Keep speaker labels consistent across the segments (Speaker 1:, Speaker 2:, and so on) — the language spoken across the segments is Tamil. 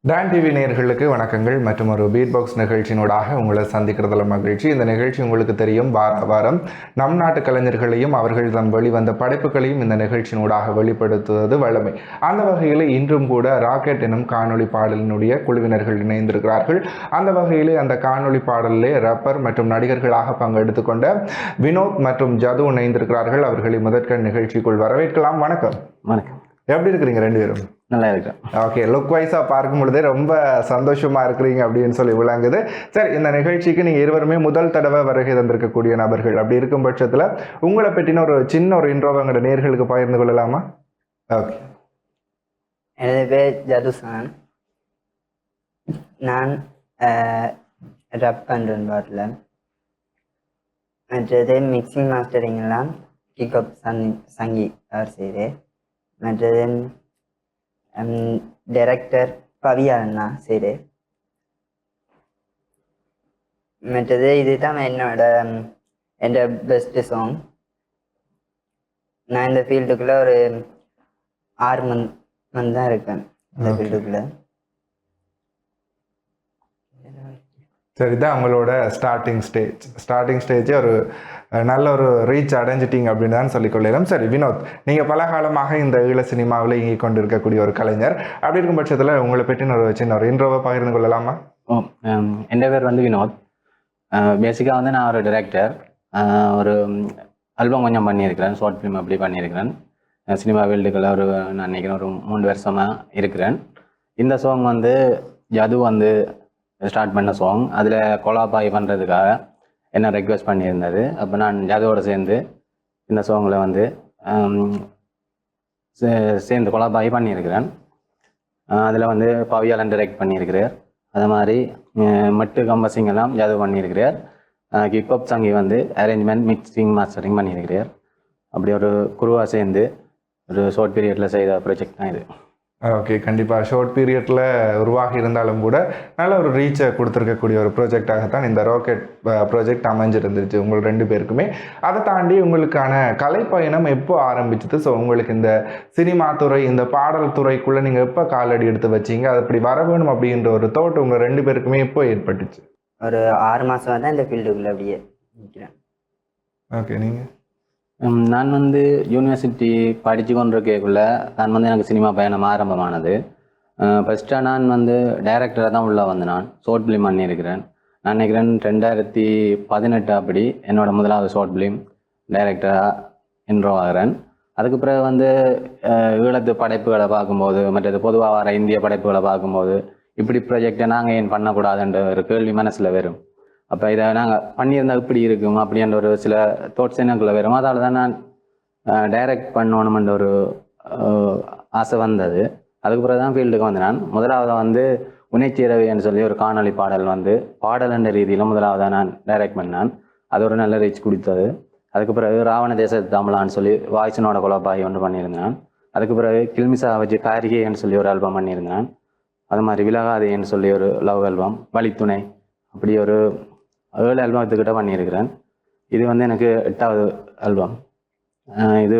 Speaker 1: டான் டிவி நேர்களுக்கு வணக்கங்கள். மற்றும் ஒரு பீட் பாக்ஸ் நிகழ்ச்சியினூடாக உங்களை சந்திக்கிறதுல மகிழ்ச்சி. இந்த நிகழ்ச்சி உங்களுக்கு தெரியும் வார வாரம். நம் நாட்டு கலைஞர்களையும் அவர்கள் தம் வெளிவந்த படைப்புகளையும் இந்த நிகழ்ச்சியினூடாக வெளிப்படுத்துவது வழமை அந்த வகையில் இன்றும் கூட ராக்கெட் எனும் காணொளி பாடலினுடைய குழுவினர்கள் இணைந்திருக்கிறார்கள். அந்த வகையிலே அந்த காணொளி பாடலிலே ரப்பர் மற்றும் நடிகர்களாக பங்கெடுத்துக் கொண்ட வினோத் மற்றும் ஜது இணைந்திருக்கிறார்கள். அவர்களை முதற்கண் நிகழ்ச்சிக்குள் வரவேற்கலாம். வணக்கம்.
Speaker 2: வணக்கம்.
Speaker 1: எப்படி இருக்கிறீங்க ரெண்டு பேரும்?
Speaker 2: நல்லா இருக்கிறேன்
Speaker 1: ஓகே லுக் வைஸாக பார்க்கும் பொழுதே ரொம்ப சந்தோஷமா இருக்கிறீங்க அப்படின்னு சொல்லி விளங்குது. சரி இந்த நிகழ்ச்சிக்கு நீங்கள் இருவருமே முதல் தடவை வருகை தந்திருக்கக்கூடிய நபர்கள். அப்படி இருக்கும் பட்சத்தில் உங்களை பற்றின ஒரு சின்ன ஒரு இன்ட்ரோவை எங்களோட நேர்களுக்கு பகிர்ந்து கொள்ளலாமா? ஓகே
Speaker 3: எனது பேர் ஜதுசான். நான் ரப் பண்ணுறேன் பாட்டில். மற்றது மிக்சிங் மாஸ்டரிங் எல்லாம் கிக்அப் சங் சங்கி அவர் செய்து. மற்றது டைரக்டர் பவியா அண்ணா செய்து மற்றது இதுதான் என்னோட என் பெஸ்ட் சாங் நான் இந்த ஃபீல்டுக்குள்ளே ஒரு ஆறு மந்த் மந்த் தான் இருக்கேன் இந்த. ஃபீல்டுக்குள்ளே
Speaker 1: சரி தான் உங்களோட ஸ்டார்டிங் ஸ்டேஜ் ஸ்டார்டிங் ஸ்டேஜே ஒரு நல்ல ஒரு ரீச் அடைஞ்சிட்டீங்க அப்படின்னு தான் சொல்லிக்கொள்ளலாம் சரி வினோத் நீங்கள் பல காலமாக இந்த ஈழ சினிமாவில் இயங்கிக் கொண்டிருக்கக்கூடிய ஒரு கலைஞர். அப்படி இருக்கும் பட்சத்தில் உங்களை பற்றின ஒரு சின்ன ஒரு இன்ட்ரோவை பகிர்ந்து கொள்ளலாமா?
Speaker 2: ஓ என் பேர் வந்து வினோத். பேசிக்காக வந்து நான் ஒரு டிரெக்டர் ஒரு ஆல்பம் கொஞ்சம் பண்ணியிருக்கிறேன். ஷார்ட் ஃபிலிம் அப்படி பண்ணியிருக்கிறேன். சினிமா வேல்டுக்குள்ள ஒரு நான் நினைக்கிறேன் ஒரு மூணு வருஷமாக இருக்கிறேன். இந்த சாங் வந்து ஜது வந்து ஸ்டார்ட் பண்ண சாங் அதில் கொலாபாய் பண்ணுறதுக்காக என்ன ரெக்வெஸ்ட் பண்ணியிருந்தது. அப்போ நான் ஜாதவோட சேர்ந்து இந்த சாங்கில் வந்து சே- சேர்ந்து கொலாபாய் பண்ணியிருக்கிறேன். அதில் வந்து பவியாலன் டைரக்ட் பண்ணியிருக்கிறார். அது மாதிரி மட்டு கம்பசிங் எல்லாம் ஜாதவ் பண்ணியிருக்கிறார். கிப்அப் சங்கி வந்து அரேஞ்ச்மெண்ட் மிக்சிங் மாஸ்டரிங் பண்ணியிருக்கிறார். அப்படி ஒரு குருவாக சேர்ந்து ஒரு ஷார்ட் பீரியடில் செய்த ப்ராஜெக்ட் தான் இது.
Speaker 1: ஓகே கண்டிப்பாக ஷார்ட் பீரியடில் உருவாகி இருந்தாலும் கூட நல்ல ஒரு ரீச்சை கொடுத்துருக்கக்கூடிய ஒரு ப்ராஜெக்டாகத்தான் இந்த ராக்கெட் ப்ராஜெக்ட் அமைஞ்சிருந்துச்சு. உங்கள் ரெண்டு பேருக்குமே. அதை தாண்டி உங்களுக்கான கலைப்பயணம் எப்போ ஆரம்பிச்சது? ஸோ உங்களுக்கு இந்த சினிமா துறை இந்த பாடல் துறைக்குள்ளே நீங்கள் எப்போ காலடி எடுத்து வச்சீங்க? அது அப்படி வர வேணும் அப்படின்ற ஒரு தோட்டம் உங்கள் ரெண்டு பேருக்குமே எப்போ ஏற்பட்டுச்சு.
Speaker 3: ஒரு ஆறு மாதம் தான் இந்த ஃபீல்டுக்குள்ளே அப்படியே நிற்கிறேன்
Speaker 1: ஓகே நீங்கள்
Speaker 2: நான் வந்து யூனிவர்சிட்டி படித்து கொண்டிருக்கக்குள்ள நான் வந்து எனக்கு சினிமா பயணம் ஆரம்பமானது. ஃபஸ்ட்டாக நான் வந்து டைரக்டராக தான் உள்ளே வந்து நான் ஷார்ட் ஃபிலிம் பண்ணியிருக்கிறேன். நான் நினைக்கிறேன் ரெண்டாயிரத்தி பதினெட்டு அப்படி என்னோட முதலாவது ஷார்ட் ஃபிலிம் டைரக்டராக இன்ட்ரோ ஆகிறேன். அதுக்கு பிறகு வந்து ஈழத்து படைப்புகளை பார்க்கும்போது மற்றது பொதுவாக வர இந்திய படைப்புகளை பார்க்கும்போது இப்படி ப்ரொஜெக்டை நாங்கள் ஏன் பண்ணக்கூடாதுன்ற ஒரு கேள்வி மனசில் வரும். அப்போ இதை நாங்கள் பண்ணியிருந்தால் இப்படி இருக்கும் அப்படின்ற ஒரு சில தோட்ஸ் எனக்குள்ளே வரும். அதால் தான் நான் டைரக்ட் பண்ணணுமென்ற ஒரு ஆசை வந்தது. அதுக்கு பிறகு தான் ஃபீல்டுக்கு வந்தேன் நான். முதலாவது வந்து உனைச்சிரவின்னு சொல்லி ஒரு காணொளி பாடல் வந்து பாடல் என்ற ரீதியில் முதலாவதாக நான் டைரக்ட் பண்ணேன். அது ஒரு நல்ல ரீச் கொடுத்தது. அதுக்கு பிறகு ராவண தேச தமிழான்னு சொல்லி வாய்ஸனோட குலப்பாய் ஒன்று பண்ணியிருந்தேன் அதுக்கு பிறகு கில்மிசா வச்சு காரிகைன்னு சொல்லி ஒரு ஆல்பம் பண்ணியிருந்தேன். அது மாதிரி விலகாதேன்னு சொல்லி ஒரு லவ் ஆல்பம் வழித்துணை. அப்படி ஒரு ஏழு ஆல்பத்துக்கிட்ட பண்ணியிருக்கிறேன். இது வந்து எனக்கு எட்டாவது ஆல்பம் இது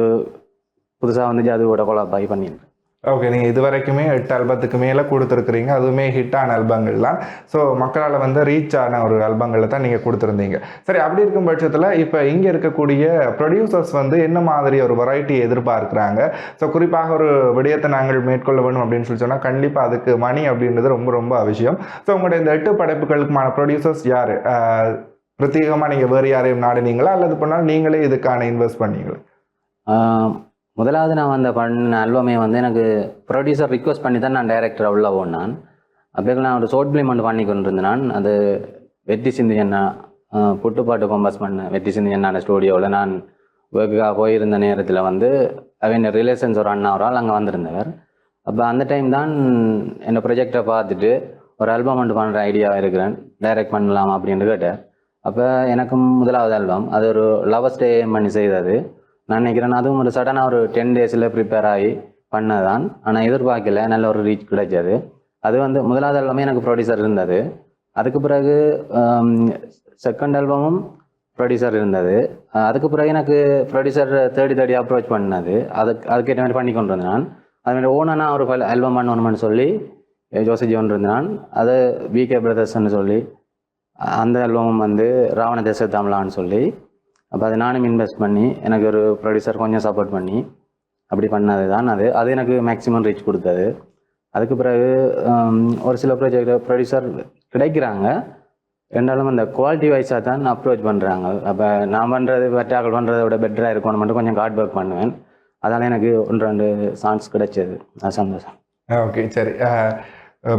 Speaker 2: புதுசாக வந்து ஜாதுவோட கொலாப்பாய் பண்ணியிருக்கேன்.
Speaker 1: ஓகே நீங்கள் இது வரைக்குமே எட்டு ஆல்பத்துக்கு மேலே கொடுத்துருக்குறீங்க. அதுவுமே ஹிட்டான ஆல்பங்கள் தான் ஸோ மக்களால் வந்து ரீச் ஆன ஒரு ஆல்பங்களை தான் நீங்கள் கொடுத்துருந்தீங்க. சரி அப்படி இருக்கும் பட்சத்தில் இப்போ இங்கே இருக்கக்கூடிய ப்ரொடியூசர்ஸ் வந்து என்ன மாதிரி ஒரு வெரைட்டி எதிர்பார்க்குறாங்க? ஸோ குறிப்பாக ஒரு விடயத்தை நாங்கள் மேற்கொள்ள வேணும் அப்படின்னு சொல்லி சொன்னால் கண்டிப்பாக அதுக்கு மணி அப்படின்றது ரொம்ப ரொம்ப அவசியம். ஸோ உங்களுடைய இந்த எட்டு படைப்புகளுக்குமான ப்ரொடியூசர்ஸ் யார்? பிரத்யேகமாக நீங்கள் வேறு யாரையும் நாடுனீங்களா? அல்லது பண்ணால் நீங்களே இதுக்கான இன்வெஸ்ட் பண்ணீங்களா?
Speaker 2: முதலாவது நான் வந்த பண்ண ஆல்பமே வந்து எனக்கு ப்ரொடியூசர் ரிக்வஸ்ட் பண்ணி தான் நான் டைரக்டர் உள்ள போனான். அப்போ நான் ஒரு ஷோர்ட் ஃபிலிம் ஒன்று பண்ணி கொண்டு இருந்தேன் நான் அது வெற்றி சிந்து என்ன புட்டுப்பாட்டு கம்பஸ் பண்ண வெற்றி சிந்து என்ன ஸ்டூடியோவில் நான் ஒர்க்குக்காக போயிருந்த நேரத்தில் வந்து அவன் ரிலேஷன்ஸ் ஒரு அண்ணா ஒரு ஆள் அங்கே வந்திருந்தவர். அப்போ அந்த டைம் தான் என்னோட ப்ரொஜெக்டை பார்த்துட்டு ஒரு ஆல்பம் ஒன்று பண்ணுற ஐடியா இருக்கிறேன். டைரக்ட் பண்ணலாம் அப்படின்னு கேட்டார் அப்போ எனக்கும் முதலாவது ஆல்பம் அது ஒரு லவ் ஸ்டே பண்ணி செய்தது. நான் நினைக்கிறேன் அதுவும் ஒரு சடனாக ஒரு டென் டேஸில் ப்ரிப்பேர் ஆகி பண்ணதான். ஆனால் எதிர்பார்க்கல. நல்ல ஒரு ரீச் கிடைச்சது. அது வந்து முதலாவது ஆல்பமே எனக்கு ப்ரொடியூசர் இருந்தது. அதுக்கு பிறகு செகண்ட் ஆல்பமும் ப்ரொடியூசர் இருந்தது. அதுக்கு பிறகு எனக்கு ப்ரொடியூசர் தேடி தேடி அப்ரோச் பண்ணது. அதுக்கு அதுக்கேற்ற மாதிரி பண்ணி கொண்டு வந்தேன் நான் அதுமாதிரி ஓனானா ஒரு ஆல்பம் பண்ணணும்னு சொல்லி ஜோசி ஜோன் இருந்தான். அது விகே பிரதர்ஸ்ன்னு சொல்லி அந்த ஆல்பமும் வந்து ராவண தேச தமிழான்னு சொல்லி அப்போ அது நானும் இன்வெஸ்ட் பண்ணி எனக்கு ஒரு ப்ரொடியூசர் கொஞ்சம் சப்போர்ட் பண்ணி அப்படி பண்ணது தான் அது. அது எனக்கு மேக்ஸிமம் ரீச் கொடுத்தது. அதுக்கு பிறகு ஒரு சில ப்ரொஜெக்ட் ப்ரொடியூசர் கிடைக்கிறாங்க. ரெண்டாலும் அந்த குவாலிட்டி வைஸாக தான் அப்ரோச் பண்ணுறாங்க அப்போ நான் பண்ணுறது வெட்டாக்கள் பண்ணுறதை விட பெட்டராக இருக்கணும் மட்டும் கொஞ்சம் ஹார்ட் ஒர்க் பண்ணுவேன். அதனால் எனக்கு ஒன்று ரெண்டு சான்ஸ் கிடைச்சது. அது சந்தோஷம்.
Speaker 1: ஓகே சரி.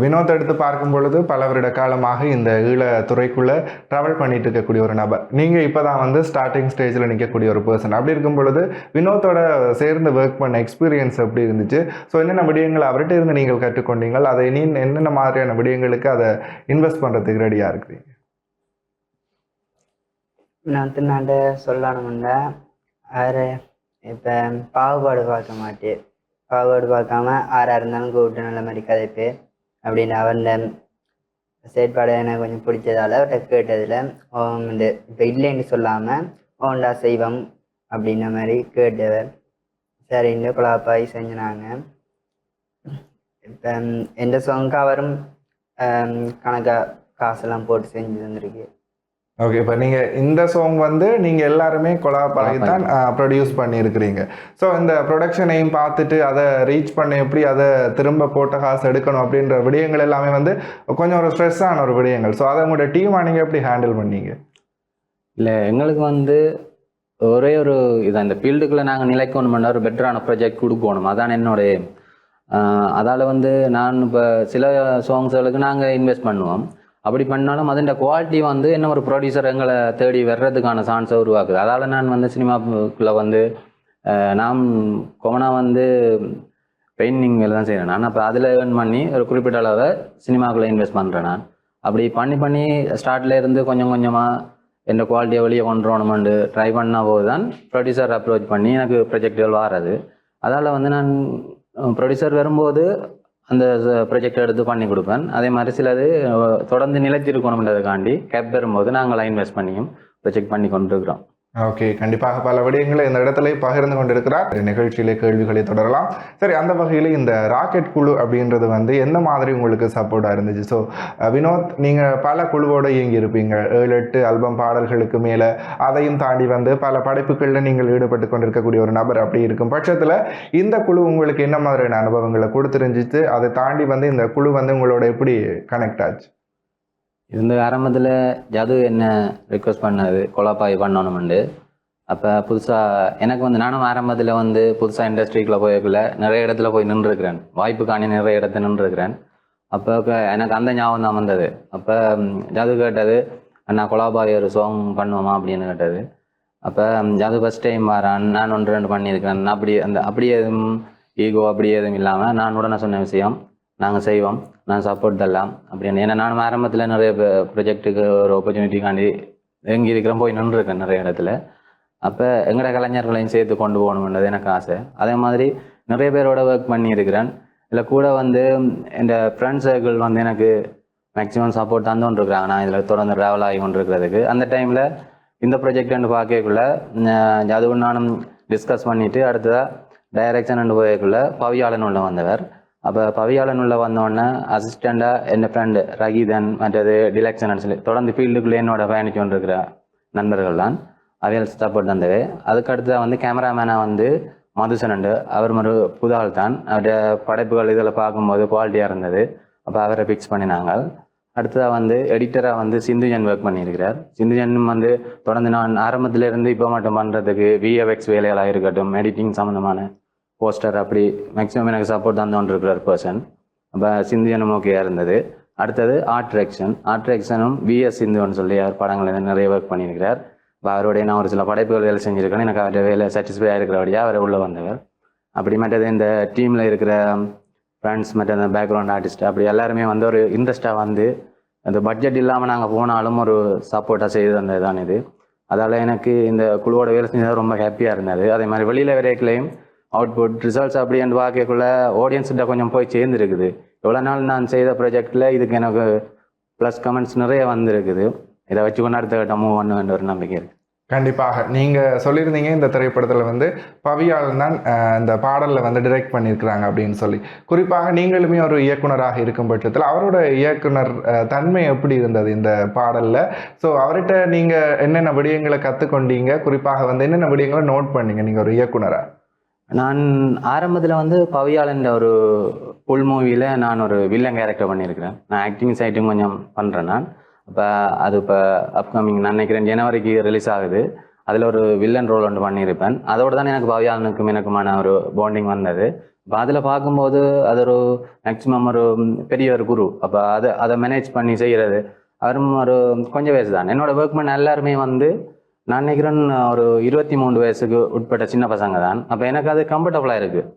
Speaker 1: வினோத் எடுத்து பார்க்கும் பொழுது பல வருட காலமாக இந்த ஈழ துறைக்குள்ளே ட்ராவல் பண்ணிட்டு இருக்கக்கூடிய ஒரு நபர். நீங்கள் இப்போ தான் வந்து ஸ்டார்டிங் ஸ்டேஜில் நிற்கக்கூடிய ஒரு பர்சன் அப்படி இருக்கும் பொழுது வினோத்தோட சேர்ந்து ஒர்க் பண்ண எக்ஸ்பீரியன்ஸ் எப்படி இருந்துச்சு? ஸோ என்னென்ன விடயங்கள் அவர்கிட்ட இருந்து நீங்கள் கற்றுக்கொண்டீங்கள்? அதை நீ என்னென்ன மாதிரியான விடயங்களுக்கு அதை இன்வெஸ்ட் பண்ணுறதுக்கு ரெடியாக இருக்கிறீங்க?
Speaker 3: நான் திருநாண்ட சொல்லணும்னா அவரை இப்போ பாகுபாடு பார்க்க மாட்டேன். பாகுபாடு பார்க்காம ஆறாக இருந்தாலும் கூப்பிட்டு நல்ல மாதிரி கதைப்பு அப்படின்னு அவன் செயற்பாடு எனக்கு கொஞ்சம் பிடிச்சதால அவர்கிட்ட கேட்டதில் அவன் இந்த இப்போ இல்லைன்னு சொல்லாமல் ஓண்டா செய்வம் அப்படின்ன மாதிரி கேட்டவர். சரின்னு குழாப்பாய் செஞ்சினாங்க. இப்போ எந்த சாங்க்கு அவரும் கணக்காக காசெல்லாம் போட்டு செஞ்சு தந்திருக்கு.
Speaker 1: ஓகே இப்போ நீங்கள் இந்த சாங் வந்து நீங்கள் எல்லாருமே கொலாபாகி தான் ப்ரொடியூஸ் பண்ணியிருக்கிறீங்க ஸோ இந்த ப்ரொடக்ஷனையும் பார்த்துட்டு அதை ரீச் பண்ண எப்படி அதை திரும்ப போட்ட காசு எடுக்கணும் அப்படின்ற விடயங்கள் எல்லாமே வந்து கொஞ்சம் ஒரு ஸ்ட்ரெஸ்ஸான ஒரு விடயங்கள். ஸோ அதை உங்களோட டீமாக நீங்கள் எப்படி ஹேண்டில் பண்ணீங்க?
Speaker 2: இல்லை எங்களுக்கு வந்து ஒரே ஒரு இதான். இந்த ஃபீல்டுக்குள்ளே நாங்கள் நிலைக்கணும் ஒரு பெட்டரான ப்ராஜெக்ட் கொடுக்கணும். அதான் என்னோட aim. ஆஹ் அதால வந்து நான் இப்போ சில சாங்ஸ்களுக்கு நாங்கள் இன்வெஸ்ட் பண்ணுவோம். அப்படி பண்ணாலும் அதோட குவாலிட்டி வந்து என்ன ஒரு ப்ரொடியூசர் எங்களை தேடி வர்றதுக்கான சான்ஸை உருவாக்குது. அதால் நான் வந்து சினிமாக்குள்ளே வந்து நாம் நான் கொமனாக வந்து பெயிண்டிங் வேலை தான் செய்கிறேன் நான் அப்போ அதில் ஏர்ன் பண்ணி ஒரு குறிப்பிட்ட அளவை சினிமாக்குள்ளே இன்வெஸ்ட் பண்ணுறேன் நான். அப்படி பண்ணி பண்ணி ஸ்டார்ட்ல இருந்து கொஞ்சம் கொஞ்சமாக எந்த குவாலிட்டியை வெளியே கொண்டு வரணுமெண்டு ட்ரை பண்ண போது தான் ப்ரொடியூசர் அப்ரோச் பண்ணி எனக்கு ப்ரொஜெக்டுகள் வாரது. அதால் வந்து நான் ப்ரொடியூசர் வரும்போது அந்த ப்ரொஜெக்ட் எடுத்து பண்ணி கொடுப்பேன். அதே மாதிரி சிலது அஹ், தொடர்ந்து நிலைத்திருக்கணும்ன்றதுக்காண்டி கேப் பெறும்போது நாங்கள் இன்வெஸ்ட் பண்ணியும் ப்ரொஜெக்ட் பண்ணி கொண்டிருக்கிறோம்.
Speaker 1: ஓகே. கண்டிப்பாக பல விடயங்களை இந்த இடத்துல பகிர்ந்து கொண்டிருக்கிறார். நிகழ்ச்சியிலே கேள்விகளை தொடரலாம். சரி அந்த வகையில் இந்த ராக்கெட் குழு அப்படின்றது வந்து எந்த மாதிரி உங்களுக்கு சப்போர்ட்டாக இருந்துச்சு? ஸோ வினோத் நீங்கள் பல குழுவோடு இயங்கி இருப்பீங்க ஏழு எட்டு ஆல்பம் பாடல்களுக்கு மேலே அதையும் தாண்டி வந்து பல படைப்புகளில் நீங்கள் ஈடுபட்டு கொண்டிருக்கக்கூடிய ஒரு நபர் அப்படி இருக்கும் பட்சத்தில் இந்த குழு உங்களுக்கு என்ன மாதிரியான அனுபவங்களை கொடுத்துருந்துச்சு? அதை தாண்டி வந்து இந்த குழு வந்து உங்களோட எப்படி கனெக்ட் ஆச்சு?
Speaker 2: இருந்து ஆரம்பத்தில் ஜாது என்ன ரிக்வஸ்ட் பண்ணது கொலாப்பாய் பண்ணணும்ண்டு அப்போ புதுசாக எனக்கு வந்து நானும் ஆரம்பத்தில் வந்து புதுசாக இண்டஸ்ட்ரிக்குள்ளே போயக்குள்ள நிறைய இடத்துல போய் நின்றுருக்கிறேன். வாய்ப்பு காணி நிறைய இடத்துல நின்றுருக்கிறேன். அப்போ எனக்கு அந்த ஞாபகம் தான் வந்தது. அப்போ ஜது கேட்டது அண்ணா கொலாபாய் ஒரு சாங் பண்ணுவோமா? அப்படின்னு கேட்டது. அப்போ ஜது ஃபஸ்ட் டைம் வரான். நான் ஒன்று ரெண்டு பண்ணியிருக்கிறேன். நான் அப்படி அந்த அப்படி எதுவும் ஈகோ அப்படி எதுவும் இல்லாமல் நான் உடனே சொன்ன விஷயம் நாங்கள் செய்வோம். நான் சப்போர்ட் தரலாம். அப்படின்னு. ஏன்னா நான் ஆரம்பத்தில் நிறைய ப்ரொஜெக்ட்டுக்கு ஒரு ஆப்பர்ச்சுனிட்டிக்காண்டி எங்கே இருக்கிறேன் போய் நின்றுருக்கேன் நிறைய இடத்துல. அப்போ எங்களோட கலைஞர்களையும் சேர்த்து கொண்டு போகணுன்றது எனக்கு ஆசை. அதே மாதிரி நிறைய பேரோட ஒர்க் பண்ணியிருக்கிறேன். இதில் கூட வந்து இந்த ஃப்ரெண்ட் சர்க்கிள் வந்து எனக்கு மேக்ஸிமம் சப்போர்ட் தந்து கொண்டிருக்கிறாங்க நான் இதில் தொடர்ந்து ட்ராவல் ஆகி கொண்டிருக்கிறதுக்கு. அந்த டைமில் இந்த ப்ரொஜெக்ட்னு பார்க்கக்குள்ள அதுவும் நானும் டிஸ்கஸ் பண்ணிவிட்டு அடுத்ததாக டைரக்ஷன் போயக்குள்ள பவியாளன் உள்ள வந்தவர். அப்போ பவியாளன் உள்ள வந்தோடனே அசிஸ்டண்டாக ஃப்ரெண்டு ரகிதன் மற்றது டிலக்ஷன் சொல்லி தொடர்ந்து ஃபீல்டுக்குள்ளே என்னோட பயணிச்சு கொண்டிருக்கிற நண்பர்கள் தான். அவையால் சப்போர்ட் தந்தது. அதுக்கு அடுத்ததாக வந்து கேமராமேனாக வந்து மதுசனண்டு அவர் ஒரு புதால் தான். அவருடைய படைப்புகள் இதில் பார்க்கும்போது குவாலிட்டியாக இருந்தது. அப்போ அவரை ஃபிக்ஸ் பண்ணினாங்க. அடுத்ததாக வந்து எடிட்டராக வந்து சிந்துஜன் ஒர்க் பண்ணியிருக்கிறார். சிந்துஜன் வந்து தொடர்ந்து நான் ஆரம்பத்திலேருந்து இப்போ மட்டும் பண்ணுறதுக்கு விஎஃப்எக்ஸ் வேலைகளாக இருக்கட்டும் எடிட்டிங் சம்மந்தமான போஸ்டர் அப்படி மேக்ஸிமம் எனக்கு சப்போர்ட் தான் தோன்றிருக்கிறார் பர்சன் அப்போ சிந்தியனும் ஓகே இருந்தது. அடுத்தது ஆர்ட் டிரெக்ஷன் ஆர்ட் டிரெக்ஷனும் விஎஸ் சிந்துவன் சொல்லி அவர் படங்கள் நிறைய ஒர்க் பண்ணியிருக்கிறார். இப்போ அவருடைய நான் ஒரு சில படைப்புகள் வேலை செஞ்சுருக்கேன். எனக்கு அவருடைய வேலை சாட்டிஸ்ஃபை இருக்கிறபடியாக அவர் உள்ளே வந்தவர். அப்படி மற்றது இந்த டீமில் இருக்கிற ஃப்ரெண்ட்ஸ் மற்ற அந்த பேக்ரவுண்ட் ஆர்டிஸ்ட் அப்படி எல்லாருமே வந்து ஒரு இன்ட்ரெஸ்ட்டாக வந்து அந்த பட்ஜெட் இல்லாமல் நாங்கள் போனாலும் ஒரு சப்போர்ட்டாக செய்து தந்தது தான் இது. அதால் எனக்கு இந்த குழுவோட வேலை செஞ்சது ரொம்ப ஹாப்பியாக இருந்தது. அதே மாதிரி வெளியில் வரைக்கலையும் அவுட்புட் ரிசல்ட்ஸ் அப்படி என்று பார்க்கக்குள்ள ஆடியன்ஸ்கிட்ட கொஞ்சம் போய் சேர்ந்துருக்குது. எவ்வளோ நாள் நான் செய்த ப்ராஜெக்டில் இதுக்கு எனக்கு ப்ளஸ் கமெண்ட்ஸ் நிறைய வந்திருக்குது. இதை வச்சு கொண்டு அடுத்த கட்டம் மூவ் பண்ண வேண்டிய ஒரு நம்பிக்கை இருக்குது
Speaker 1: கண்டிப்பாக. நீங்கள் சொல்லியிருந்தீங்க இந்த திரைப்படத்தில் வந்து பவியாளன் தான் இந்த பாடலில் வந்து டிரெக்ட் பண்ணியிருக்கிறாங்க அப்படின்னு சொல்லி. குறிப்பாக நீங்களுமே ஒரு இயக்குனராக இருக்கும் பட்சத்தில் அவரோட இயக்குனர் தன்மை எப்படி இருந்தது இந்த பாடலில்? ஸோ அவர்கிட்ட நீங்கள் என்னென்ன விடயங்களை கற்றுக்கொண்டீங்க குறிப்பாக வந்து என்னென்ன விடயங்களை நோட் பண்ணீங்க? நீங்கள் ஒரு இயக்குனராக
Speaker 2: நான் ஆரம்பத்தில் வந்து பவியாளன் ஒரு புல் மூவியில் நான் ஒரு வில்லன் கேரக்டர் பண்ணியிருக்கிறேன். நான் ஆக்டிங் சைட்டும் கொஞ்சம் பண்ணுறேன் நான். இப்போ அது இப்போ அப்கமிங் நான் நினைக்கிறேன் ஜனவரிக்கு ரிலீஸ் ஆகுது. அதில் ஒரு வில்லன் ரோல் ஒன்று பண்ணியிருப்பேன். அதோட தான் எனக்கு பவியாளனுக்கும் எனக்குமான ஒரு பாண்டிங் வந்தது. இப்போ அதில் பார்க்கும்போது அது ஒரு மேக்ஸிமம் ஒரு பெரிய ஒரு குரு. அப்போ அதை அதை மேனேஜ் பண்ணி செய்கிறது அவரும் ஒரு கொஞ்சம் வயசு தான். என்னோட ஒர்க்மேன் எல்லாருமே வந்து நான் நினைக்கிறேன் ஒரு இருபத்தி மூணு வயசுக்கு உட்பட்ட சின்ன பசங்க தான். அப்போ எனக்கு அது கம்ஃபர்டபுளாக இருக்குது